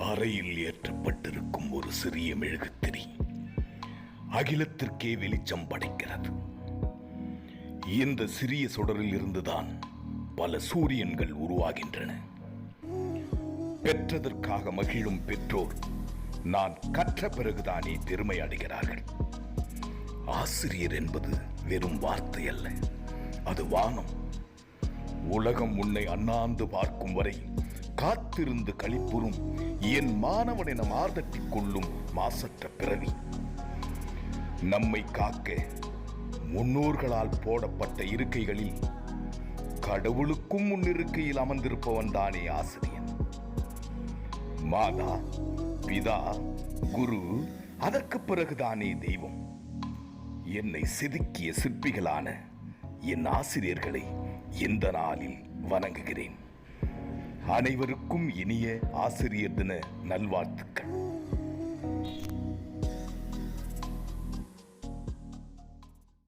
அறையில் ஏற்றப்பட்டிருக்கும் ஒரு சிறிய மெழுகுத்திரி அகிலத்திற்கே வெளிச்சம் படைக்கிறது. இந்த சிறிய சுடரில் இருந்துதான் பல சூரியன்கள் உருவாகின்றன. பெற்றதற்காக மகிழும் பெற்றோர் நான் கற்ற பிறகுதானே பெருமை அடைகிறார்கள். ஆசிரியர் என்பது வெறும் வார்த்தை அல்ல அது வானம். உலகம் உன்னை அண்ணாந்து பார்க்கும் வரை காத்திருந்து களிப்புறும் என் மாணவனை மார்தட்டிக் கொள்ளும் மாசற்ற பிறவி. நம்மை காக்க முன்னோர்களால் போடப்பட்ட இருக்கைகளில் கடவுளுக்கும் முன் இருக்கையில் அமர்ந்திருப்பவன் தானே ஆசிரியன். மாதா பிதா குரு அதற்கு பிறகுதானே தெய்வம். என்னை செதுக்கிய சிற்பிகளான என் ஆசிரியர்களை இந்த நாளில் வணங்குகிறேன். அனைவருக்கும் இனிய ஆசிரியர் தின நல்வாழ்த்துக்கள்.